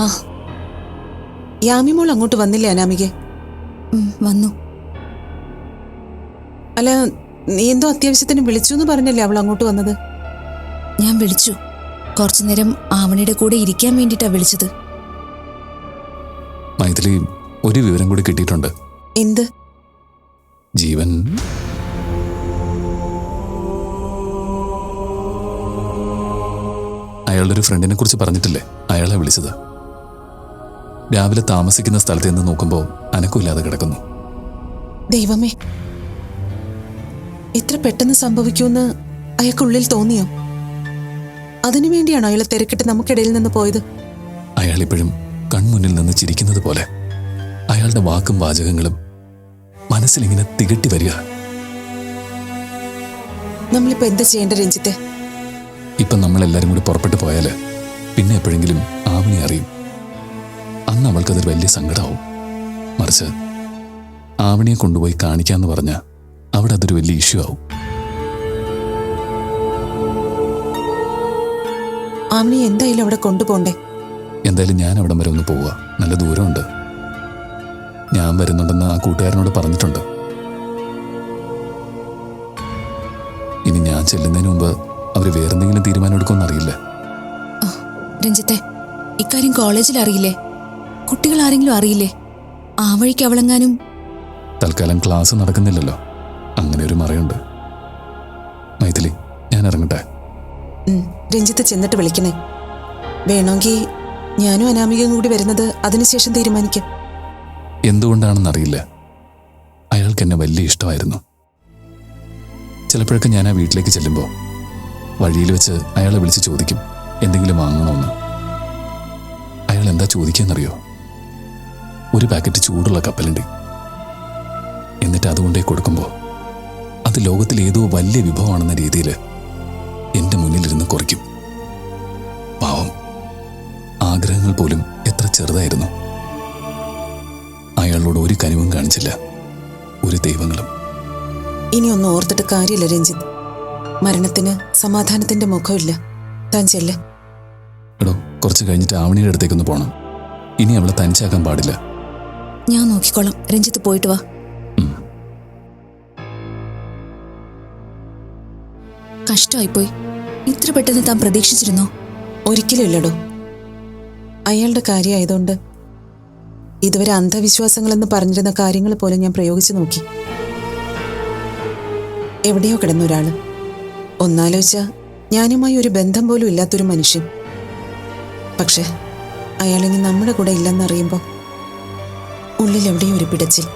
ആ. യാമിമോൾ അങ്ങോട്ട് വന്നില്ലേ അനാമികെ? വന്നു. അല്ല നീ എന്തോ അത്യാവശ്യത്തിന് വിളിച്ചു എന്ന് പറഞ്ഞല്ലേ അവൾ അങ്ങോട്ട് വന്നത്? ഞാൻ വിളിച്ചു. കുറച്ചു നേരം ആമണിയുടെ കൂടെ ഇരിക്കാൻ വേണ്ടിട്ടാ വിളിച്ചത്. മൈഥിലി ഒരു വിവരം കൂടി കിട്ടിയിട്ടുണ്ട്. എന്ത്? ജീവൻ. അയാളുടെ ഒരു ഫ്രണ്ടിനെ കുറിച്ച് പറഞ്ഞിട്ടില്ലേ? അയാളെ വിളിച്ചത്. രാവിലെ താമസിക്കുന്ന സ്ഥലത്ത് നിന്ന് നോക്കുമ്പോൾ അനക്കമില്ലാതെ കിടക്കുന്നു. ദൈവമേ എത്ര പെട്ടെന്ന് സംഭവിക്കുമെന്ന് അയാൾക്കുള്ളിൽ തോന്നിയോ? അതിനുവേണ്ടിയാണോ അയാളെ തിരക്കിട്ട് നമുക്കിടയിൽ നിന്ന് പോയത്? അയാൾ ഇപ്പോഴും കൺമുന്നിൽ നിന്ന് ചിരിക്കുന്നത് പോലെ. അയാളുടെ വാക്കും വാചകങ്ങളും മനസ്സിലിങ്ങനെ തികട്ടി വരിക. നമ്മളിപ്പോ എന്താ ചെയ്യേണ്ട രഞ്ജിത്തെ? ഇപ്പം നമ്മളെല്ലാരും കൂടി പുറപ്പെട്ടു പോയാൽ പിന്നെ എപ്പോഴെങ്കിലും ആവണി അറിയും. അന്ന് അവൾക്കതൊരു വലിയ സങ്കടമാവും. മറിച്ച് ആവണിയെ കൊണ്ടുപോയി കാണിക്കാന്ന് പറഞ്ഞ അവിടെ അതൊരു വലിയ ഇഷ്യൂ ആവും. ആമിനി എന്തായാലും അവിടെ കൊണ്ടുപോണ്ടേ? എന്തായാലും ഞാൻ അവിടം വരെ ഒന്ന് പോവുക നല്ല ദൂരമുണ്ട്. ഞാൻ വരുന്നുണ്ടെന്ന് ആ കൂട്ടുകാരനോട് പറഞ്ഞിട്ടുണ്ട്. ഇനി ഞാൻ ചെല്ലുന്നതിന് മുമ്പ് അവർ വേറെന്തെങ്കിലും തീരുമാനം എടുക്കുമെന്ന് അറിയില്ല രഞ്ജിത്തെ ഇക്കാര്യം കോളേജിൽ അറിയില്ലേ കുട്ടികൾ ആരെങ്കിലും അറിയില്ലേ? ആ വഴിക്ക് അവളെങ്ങാനും? തൽക്കാലം ക്ലാസ് നടക്കുന്നില്ലല്ലോ. അങ്ങനെ ഒരു മറയുണ്ട്. മൈഥിലി ഞാൻ ഇറങ്ങട്ടെ? രഞ്ജിത്ത് ചെന്നിട്ട് വിളിക്കണേ. വേണമെങ്കിൽ ഞാനും അനാമികയും കൂടി വരുന്നത് അതിനുശേഷം തീരുമാനിക്കാം. എന്തുകൊണ്ടാണെന്നറിയില്ല. അയാൾക്ക് എന്നെ വലിയ ഇഷ്ടമായിരുന്നു. ചിലപ്പോഴൊക്കെ ഞാൻ ആ വീട്ടിലേക്ക് ചെല്ലുമ്പോൾ വഴിയിൽ വെച്ച് അയാളെ വിളിച്ച് ചോദിക്കും എന്തെങ്കിലും വാങ്ങണമെന്ന് അയാൾ എന്താ ചോദിക്കാന്നറിയോ? ഒരു പാക്കറ്റ് ചൂടുള്ള കപ്പലുണ്ട്. എന്നിട്ട് അതുകൊണ്ടേ കൊടുക്കുമ്പോൾ അത് ലോകത്തിൽ ഏതോ വലിയ വിഭവമാണെന്ന രീതിയിൽ എന്റെ മുന്നിലിരുന്ന് കുറയ്ക്കും. പാവം. ആഗ്രഹങ്ങൾ പോലും എത്ര ചെറുതായിരുന്നു. അയാളോട് ഒരു കനിവും കാണിച്ചില്ല. ഒരു ദൈവങ്ങളും. ഇനി ഒന്ന് ഓർത്തിട്ട് കാര്യമില്ല രഞ്ജിത്ത്. മരണത്തിന് സമാധാനത്തിന്റെ മുഖമില്ല. താൻ ചെല്ല് എടോ കുറച്ച് കഴിഞ്ഞിട്ട് ആവണിയുടെ അടുത്തേക്കൊന്ന് പോകണം ഇനി അവളെ തനിച്ചാക്കാൻ പാടില്ല. ഞാൻ നോക്കിക്കോളാം. രഞ്ജിത്ത് പോയിട്ട് വാ. കഷ്ടമായിപ്പോയി. ഇത്ര പെട്ടെന്ന് താൻ പ്രതീക്ഷിച്ചിരുന്നോ? ഒരിക്കലും ഇല്ലടോ. അയാളുടെ കാര്യമായതുകൊണ്ട് ഇതുവരെ അന്ധവിശ്വാസങ്ങളെന്ന് പറഞ്ഞിരുന്ന കാര്യങ്ങൾ പോലും ഞാൻ പ്രയോഗിച്ചു നോക്കി. എവിടെയോ കിടന്ന ഒരാൾ. ഒന്നാലോചിച്ച ഞാനുമായി ഒരു ബന്ധം പോലും ഇല്ലാത്തൊരു മനുഷ്യൻ. പക്ഷെ അയാളിനി നമ്മുടെ കൂടെ ഇല്ലെന്നറിയുമ്പോൾ ഉള്ളിൽ എവിടെയോ ഒരു പിടച്ചിൽ.